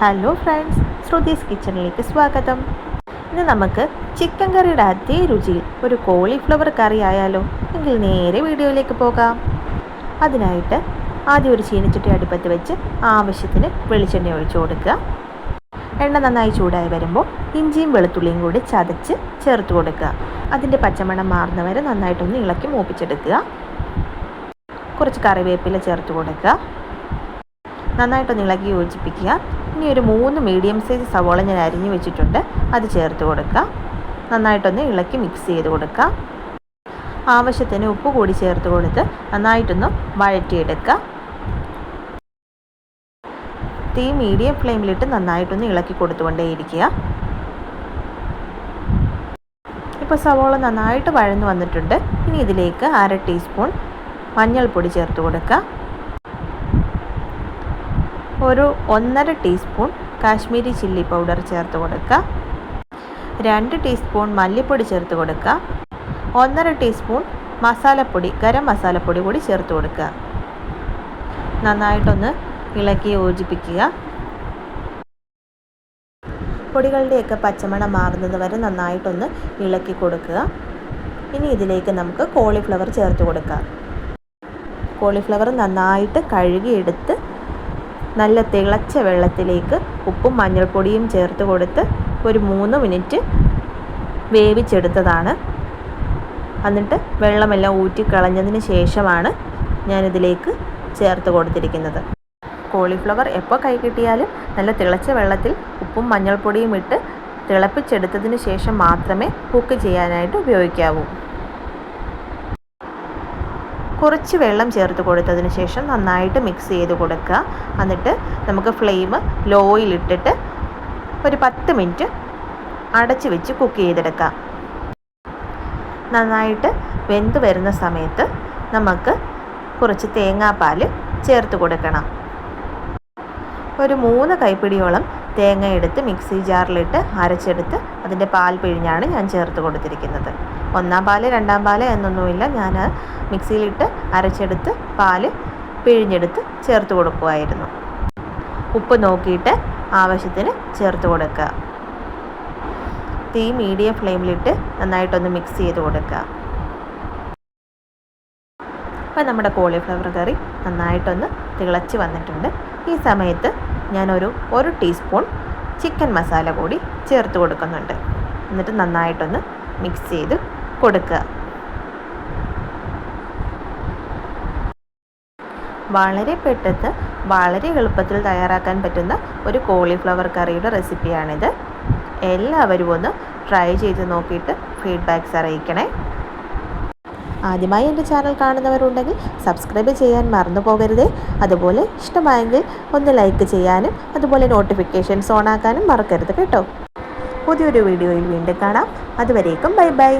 Hello friends Shruthi's കിച്ചണിലേക്ക് സ്വാഗതം. ഇന്ന് നമുക്ക് ചിക്കൻ കറിയുടെ അതേ രുചിയിൽ ഒരു കോളിഫ്ലവർ കറി ആയാലോ? എങ്കിൽ നേരെ വീഡിയോയിലേക്ക് പോകാം. അതിനായിട്ട് ആദ്യം ഒരു ചീനച്ചട്ടി അടുപ്പത്ത് വെച്ച് ആവശ്യത്തിന് വെളിച്ചെണ്ണ ഒഴിച്ചു കൊടുക്കുക. എണ്ണ നന്നായി ചൂടായി വരുമ്പോൾ ഇഞ്ചിയും വെളുത്തുള്ളിയും കൂടി ചതച്ച് ചേർത്ത് കൊടുക്കുക. അതിന്റെ പച്ചമണം മാറുന്നവരെ നന്നായിട്ടൊന്ന് ഇളക്കി മൂപ്പിച്ചെടുക്കുക. കുറച്ച് കറിവേപ്പില ചേർത്ത് കൊടുക്കുക. നന്നായിട്ടൊന്ന് ഇളക്കി യോജിപ്പിക്കുക. ഇനി ഒരു മൂന്ന് മീഡിയം സൈസ് സവോള ഞാൻ അരിഞ്ഞു വെച്ചിട്ടുണ്ട്. അത് ചേർത്ത് കൊടുക്കുക. നന്നായിട്ടൊന്ന് ഇളക്കി മിക്സ് ചെയ്ത് കൊടുക്കുക. ആവശ്യത്തിന് ഉപ്പ് കൂടി ചേർത്ത് കൊടുത്ത് നന്നായിട്ടൊന്ന് വഴറ്റിയെടുക്കുക. തീ മീഡിയം ഫ്ലെയിമിലിട്ട് നന്നായിട്ടൊന്ന് ഇളക്കി കൊടുത്തുകൊണ്ടേയിരിക്കുക. ഇപ്പോൾ സവോള നന്നായിട്ട് വഴന്നു വന്നിട്ടുണ്ട്. ഇനി ഇതിലേക്ക് അര ടീസ്പൂൺ മഞ്ഞൾപ്പൊടി ചേർത്ത് കൊടുക്കുക. ഒരു ഒന്നര ടീസ്പൂൺ കാശ്മീരി ചില്ലി പൗഡർ ചേർത്ത് കൊടുക്കുക. രണ്ട് ടീസ്പൂൺ മല്ലിപ്പൊടി ചേർത്ത് കൊടുക്കുക. ഒന്നര ടീസ്പൂൺ മസാലപ്പൊടി ഗരം മസാലപ്പൊടി കൂടി ചേർത്ത് കൊടുക്കുക. നന്നായിട്ടൊന്ന് ഇളക്കി യോജിപ്പിക്കുക. പൊടികളുടെയൊക്കെ പച്ചമണം മാറുന്നത് വരെ നന്നായിട്ടൊന്ന് ഇളക്കി കൊടുക്കുക. ഇനി ഇതിലേക്ക് നമുക്ക് കോളിഫ്ലവർ ചേർത്ത് കൊടുക്കാം. കോളിഫ്ലവർ നന്നായിട്ട് കഴുകിയെടുത്ത് നല്ല തിളച്ച വെള്ളത്തിലേക്ക് ഉപ്പും മഞ്ഞൾപ്പൊടിയും ചേർത്ത് കൊടുത്ത് ഒരു മൂന്ന് മിനിറ്റ് വേവിച്ചെടുത്തതാണ്. എന്നിട്ട് വെള്ളമെല്ലാം ഊറ്റിക്കളഞ്ഞതിന് ശേഷമാണ് ഞാനിതിലേക്ക് ചേർത്ത് കൊടുത്തിരിക്കുന്നത്. കോളിഫ്ലവർ എപ്പോൾ കൈ കിട്ടിയാലും നല്ല തിളച്ച വെള്ളത്തിൽ ഉപ്പും മഞ്ഞൾപ്പൊടിയും ഇട്ട് തിളപ്പിച്ചെടുത്തതിന് ശേഷം മാത്രമേ കുക്ക് ചെയ്യാനായിട്ട് ഉപയോഗിക്കാവൂ. കുറച്ച് വെള്ളം ചേർത്ത് കൊടുത്തതിന് ശേഷം നന്നായിട്ട് മിക്സ് ചെയ്ത് കൊടുക്കുക. എന്നിട്ട് നമുക്ക് ഫ്ലെയിം ലോയിലിട്ടിട്ട് ഒരു പത്ത് മിനിറ്റ് അടച്ച് വെച്ച് കുക്ക് ചെയ്തെടുക്കാം നന്നായിട്ട് വെന്ത് വരുന്ന സമയത്ത് നമുക്ക് കുറച്ച് തേങ്ങാപ്പാൽ ചേർത്ത് കൊടുക്കണം. ഒരു മൂന്ന് കൈപ്പിടിയോളം തേങ്ങ എടുത്ത് മിക്സി ജാറിലിട്ട് അരച്ചെടുത്ത് അതിന്റെ പാൽ പിഴിഞ്ഞാണ് ഞാൻ ചേർത്ത് കൊടുത്തിരിക്കുന്നത്. ഒന്നാം പാൽ രണ്ടാം പാൽ എന്നൊന്നുമില്ല. ഞാൻ മിക്സിയിലിട്ട് അരച്ചെടുത്ത് പാൽ പിഴിഞ്ഞെടുത്ത് ചേർത്ത് കൊടുക്കുമായിരുന്നു ഉപ്പ് നോക്കിയിട്ട് ആവശ്യത്തിന് ചേർത്ത് കൊടുക്കുക. തീ മീഡിയം ഫ്ലെയിമിലിട്ട് നന്നായിട്ടൊന്ന് മിക്സ് ചെയ്ത് കൊടുക്കുക. അപ്പോൾ നമ്മുടെ കോളിഫ്ലവർ കറി നന്നായിട്ടൊന്ന് തിളച്ച് വന്നിട്ടുണ്ട്. ഈ സമയത്ത് ഞാനൊരു ഒരു ടീസ്പൂൺ ചിക്കൻ മസാല കൂടി ചേർത്ത് കൊടുക്കുന്നുണ്ട്. എന്നിട്ട് നന്നായിട്ടൊന്ന് മിക്സ് ചെയ്ത് കൊടുക്കുക. വളരെ പെട്ടെന്ന് വളരെ എളുപ്പത്തിൽ തയ്യാറാക്കാൻ പറ്റുന്ന ഒരു കോളിഫ്ലവർ കറിയുടെ റെസിപ്പിയാണിത് എല്ലാവരും ഒന്ന് ട്രൈ ചെയ്ത് നോക്കിയിട്ട് ഫീഡ്ബാക്ക്സ് അറിയിക്കണേ. ആദ്യമായി എന്റെ ചാനൽ കാണുന്നവരുണ്ടെങ്കിൽ സബ്സ്ക്രൈബ് ചെയ്യാൻ മറന്നു പോകരുത്. അതുപോലെ ഇഷ്ടമായെങ്കിൽ ഒന്ന് ലൈക്ക് ചെയ്യാനും അതുപോലെ നോട്ടിഫിക്കേഷൻസ് ഓൺ ആക്കാനും മറക്കരുത് കേട്ടോ. പുതിയൊരു വീഡിയോയിൽ വീണ്ടും കാണാം. അതുവരേക്കും ബൈ ബൈ.